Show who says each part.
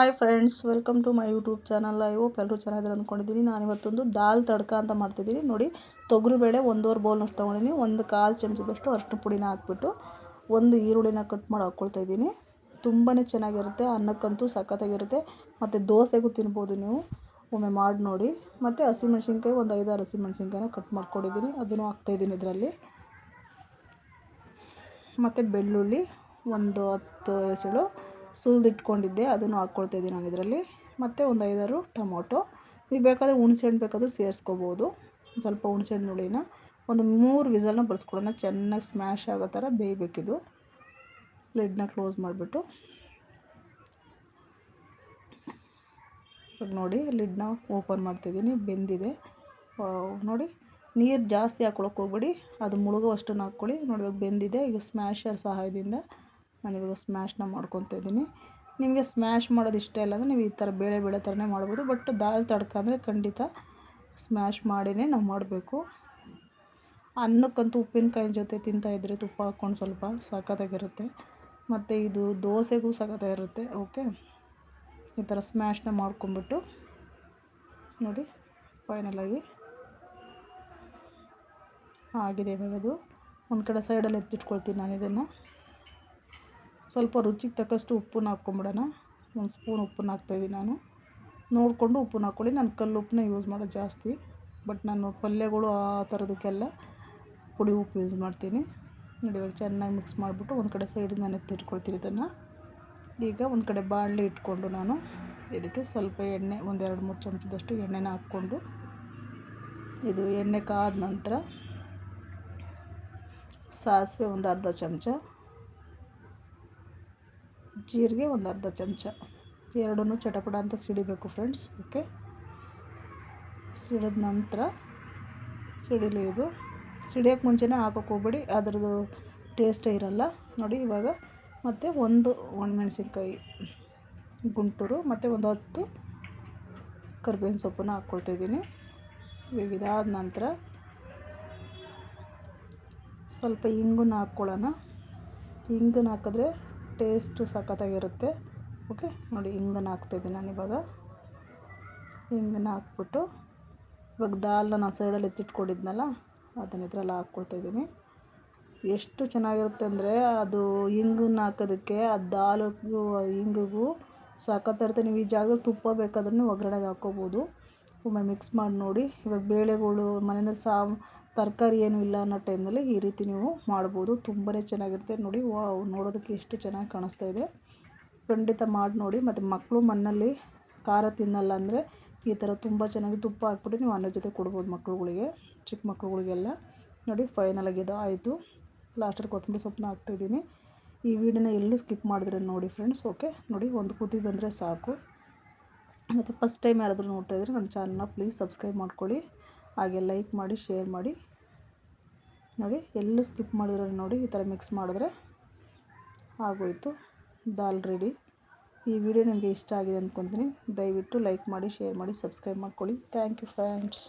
Speaker 1: Hi friends welcome to my YouTube channel I ಎಲ್ಲರೂ ಚೆನ್ನಾಗಿರೋ ಅಂದ್ಕೊಂಡಿದ್ದೀನಿ. ನಾನು ಇವತ್ತೊಂದು ದಾಲ್ ತಡ್ಕ ಅಂತ ಮಾಡ್ತಿದ್ದೀನಿ. ನೋಡಿ, ತೊಗರಿಬೇಳೆ ಒಂದೂವರೆ ಬೌಲ್ನಷ್ಟು ತೊಗೊಂಡಿದ್ದೀನಿ. ಒಂದು ಕಾಲು ಚಮಚದಷ್ಟು ಅರಿಶಿನ ಪುಡಿನ ಹಾಕ್ಬಿಟ್ಟು ಒಂದು ಈರುಳ್ಳಿನ ಕಟ್ ಮಾಡಿ ಹಾಕ್ಕೊಳ್ತಾ ಇದ್ದೀನಿ. ತುಂಬಾ ಚೆನ್ನಾಗಿರುತ್ತೆ. ಅನ್ನಕ್ಕಂತೂ ಸಖತ್ತಾಗಿರುತ್ತೆ. ಮತ್ತು ದೋಸೆಗೂ ತಿನ್ಬೋದು ನೀವು. ಒಮ್ಮೆ ಮಾಡಿ ನೋಡಿ. ಮತ್ತು ಹಸಿಮೆಣ್ಸಿನ್ಕಾಯಿ, ಒಂದು ಐದಾರು ಹಸಿಮೆಣ್ಸಿನ್ಕಾಯಿನ ಕಟ್ ಮಾಡ್ಕೊಂಡಿದ್ದೀನಿ. ಅದನ್ನು ಹಾಕ್ತಾಯಿದ್ದೀನಿ ಇದರಲ್ಲಿ. ಮತ್ತು ಬೆಳ್ಳುಳ್ಳಿ ಒಂದು ಹತ್ತು ಎಸಳು ಸುಲಿದಿಟ್ಕೊಂಡಿದ್ದೆ, ಅದನ್ನು ಹಾಕ್ಕೊಳ್ತಾಯಿದ್ದೀನಿ ನಾನು ಇದರಲ್ಲಿ. ಮತ್ತು ಒಂದು ಐದಾರು ಟೊಮೊಟೊ. ನೀವು ಬೇಕಾದರೆ ಹುಣ್ಸೆಹಣ್ಣು ಬೇಕಾದರೂ ಸೇರಿಸ್ಕೋಬೋದು. ಸ್ವಲ್ಪ ಹುಣ್ಸೆಹಣ್ಣು ಹುಳಿನ. ಒಂದು ಮೂರು ವಿಸಲ್ನ ಬಳಸ್ಕೊಡೋಣ ಚೆನ್ನಾಗಿ ಸ್ಮ್ಯಾಶ್ ಆಗೋ ಥರ ಬೇಯಬೇಕಿದು. ಲಿಡ್ನ ಕ್ಲೋಸ್ ಮಾಡಿಬಿಟ್ಟು. ನೋಡಿ, ಲಿಡ್ನ ಓಪನ್ ಮಾಡ್ತಿದ್ದೀನಿ. ಬೆಂದಿದೆ. ನೋಡಿ. ನೀರು ಜಾಸ್ತಿ ಹಾಕ್ಕೊಳಕ್ಕೆ ಹೋಗ್ಬೇಡಿ. ಅದು ಮುಳುಗೋವಷ್ಟನ್ನು ಹಾಕ್ಕೊಳ್ಳಿ. ನೋಡಿ, ಇವಾಗ ಬೆಂದಿದೆ. ಈಗ ಸ್ಮ್ಯಾಶರ್ ಸಹಾಯದಿಂದ ನಾನಿವಾಗ ಸ್ಮ್ಯಾಶ್ನ ಮಾಡ್ಕೊತ ಇದ್ದೀನಿ. ನಿಮಗೆ ಸ್ಮ್ಯಾಶ್ ಮಾಡೋದು ಇಷ್ಟ ಇಲ್ಲ ಅಂದರೆ ನೀವು ಈ ಥರ ಬೇಳೆ ಬೇಳೆ ಥರನೇ ಮಾಡ್ಬೋದು. ಬಟ್ ದಾಲ್ ತಡ್ಕ ಅಂದರೆ ಖಂಡಿತ ಸ್ಮ್ಯಾಶ್ ಮಾಡಿನೇ ನಾವು ಮಾಡಬೇಕು. ಅನ್ನಕ್ಕಂತೂ ಉಪ್ಪಿನಕಾಯಿ ಜೊತೆ ತಿಂತಾಯಿದ್ರೆ ತುಪ್ಪ ಹಾಕ್ಕೊಂಡು ಸ್ವಲ್ಪ ಸಖತ್ತಾಗಿರುತ್ತೆ. ಮತ್ತು ಇದು ದೋಸೆಗೂ ಸಖತ್ತಾಗಿರುತ್ತೆ. ಓಕೆ ಈ ಥರ ಸ್ಮ್ಯಾಶ್ನ ಮಾಡ್ಕೊಂಬಿಟ್ಟು ನೋಡಿ ಫೈನಲಾಗಿ ಆಗಿದೆ ಇವಾಗ ಅದು. ಒಂದು ಕಡೆ ಸೈಡಲ್ಲಿ ಎತ್ತಿಟ್ಕೊಳ್ತೀನಿ ನಾನು ಇದನ್ನು. ಸ್ವಲ್ಪ ರುಚಿಗೆ ತಕ್ಕಷ್ಟು ಉಪ್ಪನ್ನ ಹಾಕ್ಕೊಂಬಿಡೋಣ. ಒಂದು ಸ್ಪೂನ್ ಉಪ್ಪನ್ನ ಹಾಕ್ತಾಯಿದ್ದೀನಿ ನಾನು. ನೋಡಿಕೊಂಡು ಉಪ್ಪನ್ನ ಹಾಕ್ಕೊಳ್ಳಿ. ನಾನು ಕಲ್ಲು ಉಪ್ಪನ್ನ ಯೂಸ್ ಮಾಡೋದು ಜಾಸ್ತಿ. ಬಟ್ ನಾನು ಪಲ್ಯಗಳು ಆ ಥರದಕ್ಕೆಲ್ಲ ಪುಡಿ ಉಪ್ಪು ಯೂಸ್ ಮಾಡ್ತೀನಿ. ನೋಡಿ, ಇವಾಗ ಚೆನ್ನಾಗಿ ಮಿಕ್ಸ್ ಮಾಡಿಬಿಟ್ಟು ಒಂದು ಕಡೆ ಸೈಡಿಗೆ ನಾನು ಎತ್ತಿಟ್ಕೊಳ್ತೀನಿ ಇದನ್ನು. ಈಗ ಒಂದು ಕಡೆ ಬಾಣಲೆ ಇಟ್ಕೊಂಡು ನಾನು ಇದಕ್ಕೆ ಸ್ವಲ್ಪ ಎಣ್ಣೆ ಒಂದೆರಡು ಮೂರು ಚಮಚದಷ್ಟು ಎಣ್ಣೆನ ಹಾಕ್ಕೊಂಡು ಇದು ಎಣ್ಣೆ ಕಾದ ನಂತರ ಸಾಸಿವೆ ಒಂದು ಅರ್ಧ ಚಮಚ ಜೀರಿಗೆ ಒಂದು ಅರ್ಧ ಚಮಚ. ಎರಡನ್ನೂ ಚಟಪಟ ಅಂತ ಸಿಡಿಬೇಕು ಫ್ರೆಂಡ್ಸ್ ಓಕೆ ಸಿಡಿದ ನಂತರ ಸಿಡಿಲಿ ಇದು. ಸಿಡಿಯೋಕ್ಕೆ ಮುಂಚೆನೇ ಹಾಕೋಕೆ ಹೋಗ್ಬೇಡಿ, ಅದರದ್ದು ಟೇಸ್ಟೇ ಇರಲ್ಲ. ನೋಡಿ ಇವಾಗ ಮತ್ತು ಒಂದು ಒಣಮೆಣಸಿನ್ಕಾಯಿ ಗುಂಟೂರು, ಮತ್ತು ಒಂದು ಹತ್ತು ಕರ್ಬೇವಿನ ಸೊಪ್ಪನ್ನು ಹಾಕ್ಕೊಳ್ತಾಯಿದ್ದೀನಿ ಇದಾದ ನಂತರ ಸ್ವಲ್ಪ ಇಂಗನ್ನ ಹಾಕ್ಕೊಳ್ಳೋಣ. ಇಂಗನ್ನ ಹಾಕಿದ್ರೆ ಟೇಸ್ಟು ಸಖತ್ತಾಗಿರುತ್ತೆ. ಓಕೆ, ನೋಡಿ ಹಿಂಗನ್ನು ಹಾಕ್ತಾಯಿದ್ದೀನಿ ನಾನು ಇವಾಗ. ಹಿಂಗನ್ನು ಹಾಕ್ಬಿಟ್ಟು ಇವಾಗ ದಾಲ್ನ ನಾನು ಸೈಡಲ್ಲಿ ಎತ್ತಿಟ್ಕೊಂಡಿದ್ನಲ್ಲ, ಅದನ್ನ ಇದ್ರಲ್ಲಿ ಹಾಕ್ಕೊಳ್ತಾಯಿದ್ದೀನಿ. ಎಷ್ಟು ಚೆನ್ನಾಗಿರುತ್ತೆ ಅಂದರೆ ಅದು ಇಂಗನ್ನು ಹಾಕೋದಕ್ಕೆ, ಆ ದಾಲಿಗೂ ಇಂಗಿಗೂ ಸಖತ್ತಿರುತ್ತೆ ನೀವು ಈ ಜಾಗಕ್ಕೆ ತುಪ್ಪ ಬೇಕಾದ್ರೂ ಒಗ್ಗರಣೆಗೆ ಹಾಕ್ಕೋಬೋದು. ಒಮ್ಮೆ ಮಿಕ್ಸ್ ಮಾಡಿ ನೋಡಿ. ಇವಾಗ ಬೇಳೆಗಳು, ಮನೆಯಲ್ಲಿ ಸಾ, ತರಕಾರಿ ಏನೂ ಇಲ್ಲ ಅನ್ನೋ ಟೈಮ್ನಲ್ಲಿ ಈ ರೀತಿ ನೀವು ಮಾಡ್ಬೋದು. ತುಂಬಾ ಚೆನ್ನಾಗಿರುತ್ತೆ. ನೋಡಿ, ವಾವ್, ನೋಡೋದಕ್ಕೆ ಎಷ್ಟು ಚೆನ್ನಾಗಿ ಕಾಣಿಸ್ತಾ ಇದೆ. ಖಂಡಿತ ಮಾಡಿ ನೋಡಿ. ಮತ್ತು ಮಕ್ಕಳು ಮನೆಯಲ್ಲಿ ಖಾರ ತಿನ್ನಲ್ಲ ಅಂದರೆ ಈ ಥರ ತುಂಬ ಚೆನ್ನಾಗಿ ತುಪ್ಪ ಹಾಕ್ಬಿಟ್ಟು ನೀವು ಅನ್ನ ಜೊತೆ ಕೊಡ್ಬೋದು ಮಕ್ಕಳುಗಳಿಗೆ, ಚಿಕ್ಕ ಮಕ್ಕಳುಗಳಿಗೆಲ್ಲ. ನೋಡಿ ಫೈನಲಾಗಿ ಇದು ಆಯಿತು. ಲಾಸ್ಟಲ್ಲಿ ಕೊತ್ತಂಬರಿ ಸೊಪ್ಪನ್ನ ಹಾಕ್ತಾಯಿದ್ದೀನಿ ಈ ವಿಡಿಯೋನ ಎಲ್ಲೂ ಸ್ಕಿಪ್ ಮಾಡಿದ್ರೆ ನೋಡಿ ಫ್ರೆಂಡ್ಸ್ ಓಕೆ ನೋಡಿ, ಒಂದು ಕುದಿ ಬಂದರೆ ಸಾಕು. ಮತ್ತು ಫಸ್ಟ್ ಟೈಮ್ ಯಾರಾದರೂ ನೋಡ್ತಾ ಇದ್ದರೆ ನನ್ನ ಚಾನಲ್ನ ಪ್ಲೀಸ್ ಸಬ್ಸ್ಕ್ರೈಬ್ ಮಾಡ್ಕೊಳ್ಳಿ. ಹಾಗೆ ಲೈಕ್ ಮಾಡಿ ಶೇರ್ ಮಾಡಿ. ನೋಡಿ, ಎಲ್ಲೂ ಸ್ಕಿಪ್ ಮಾಡಿದ್ರೆ ನೋಡಿ ಈ ಥರ ಮಿಕ್ಸ್ ಮಾಡಿದ್ರೆ ಆಗೋಯಿತು. ದಾಲ್ ರೆಡಿ ಈ ವಿಡಿಯೋ ನಿಮಗೆ ಇಷ್ಟ ಆಗಿದೆ ಅಂದ್ಕೊತೀನಿ ದಯವಿಟ್ಟು ಲೈಕ್ ಮಾಡಿ ಶೇರ್ ಮಾಡಿ ಸಬ್ಸ್ಕ್ರೈಬ್ ಮಾಡ್ಕೊಳ್ಳಿ. Thank you friends